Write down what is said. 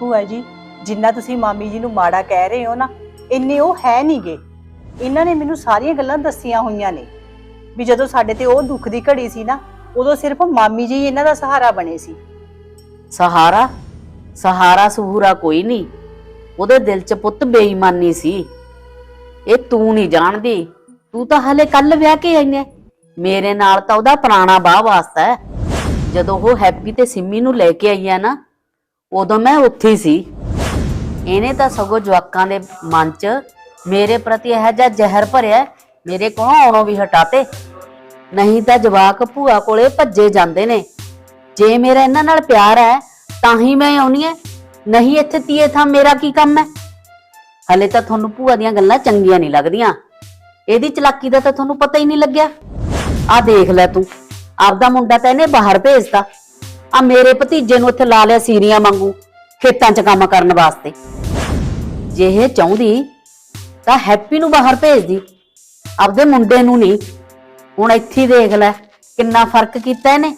ਭੂਆ ਜੀ, ਜਿੰਨਾ ਤੁਸੀਂ ਮਾਮੀ ਜੀ ਨੂੰ ਮਾੜਾ ਕਹਿ ਰਹੇ ਹੋ ਨਾ, ਇੰਨੇ ਉਹ ਹੈ ਨਹੀਂਗੇ ਇਹਨਾਂ ਨੇ ਮੈਨੂੰ ਸਾਰੀਆਂ ਗੱਲਾਂ ਦੱਸੀਆਂ ਹੋਈਆਂ ਨੇ। ਵੀ ਜਦੋਂ ਸਾਡੇ ਤੇ ਉਹ ਦੁੱਖ ਦੀ ਘੜੀ ਸੀ ਨਾ, ਉਦੋਂ ਸਿਰਫ ਮਾਮੀ ਜੀ ਇਹਨਾਂ ਦਾ ਸਹਾਰਾ ਬਣੇ ਸੀ। ਸਹਾਰਾ? ਸਹਾਰਾ ਸਹੂਰਾ ਕੋਈ ਨਹੀਂ। ਉਹਦੇ ਦਿਲ 'ਚ ਪੁੱਤ ਬੇਈਮਾਨੀ ਸੀ। ਇਹ ਤੂੰ ਨਹੀਂ ਜਾਣਦੀ। ਤੂੰ ਤਾਂ ਹਲੇ ਕੱਲ ਵਿਆਹ ਕੇ ਆਈ ਐ। ਮੇਰੇ ਨਾਲ ਤਾਂ ਉਹਦਾ ਪੁਰਾਣਾ ਬਾਹ ਵਾਸਤਾ ਹੈ। ਜਦੋਂ ਉਹ ਹੈਪੀ ਤੇ ਸਿੰਮੀ ਨੂੰ ਲੈ ਕੇ ਆਈ ਆ ਨਾ ਉਦੋਂ ਮੈਂ ਉੱਥੇ ਹੀ ਸੀ। ਇਹਨੇ ਤਾਂ ਸਗੋਂ ਜਵਾਕਾਂ ਦੇ ਮਨ 'ਚ ਮੇਰੇ ਪ੍ਰਤੀ ਇਹ ਜਿਹਾ ਜ਼ਹਿਰ ਭਰਿਆ, ਮੇਰੇ ਕੋਲੋਂ ਆਉਣੋਂ ਵੀ ਹਟਾਤੇ। ਨਹੀਂ ਤਾਂ ਜਵਾਕ ਭੂਆ ਕੋਲੇ ਭੱਜੇ ਜਾਂਦੇ ਨੇ। ਜੇ ਮੇਰਾ ਇਹਨਾਂ ਨਾਲ ਪਿਆਰ ਹੈ, ਤਾਂ ਹੀ ਮੈਂ ਆਉਣੀ ਹੈ। ਨਹੀਂ ਇੱਥੇ ਤੀਏ ਥਾਂ ਮੇਰਾ ਕੀ ਕੰਮ ਹੈ? ਹਲੇ ਤਾਂ ਤੁਹਾਨੂੰ ਭੂਆ ਦੀਆਂ ਗੱਲਾਂ ਚੰਗੀਆਂ ਨਹੀਂ ਲੱਗਦੀਆਂ। ਇਹਦੀ ਚਲਾਕੀ ਦਾ ਤਾਂ ਤੁਹਾਨੂੰ ਪਤਾ ਹੀ ਨਹੀਂ ਲੱਗਿਆ। ਆ ਦੇਖ ਲੈ ਤੂੰ। ਆਪਦਾ ਮੁੰਡਾ ਤਾਂ ਇਹਨੇ ਬਾਹਰ ਭੇਜਤਾ। ਆ ਮੇਰੇ ਭਤੀਜੇ ਨੂੰ ਇੱਥੇ ਲਾ ਲਿਆ ਸੀਰੀਆਂ ਵਾਂਗੂ, ਖੇਤਾਂ 'ਚ ਕੰਮ ਕਰਨ ਵਾਸਤੇ। ਜੇ ਇਹ ਚਾਹੁੰਦੀ, ਤਾਂ ਹੈਪੀ ਨੂੰ ਬਾਹਰ ਭੇਜਦੀ ਆਪਦੇ ਮੁੰਡੇ ਨੂੰ ਨਹੀਂ। ਹੁਣ ਇੱਥੇ ਹੀ ਦੇਖ ਲੈ, ਕਿੰਨਾ ਫ਼ਰਕ ਕੀਤਾ ਇਹਨੇ।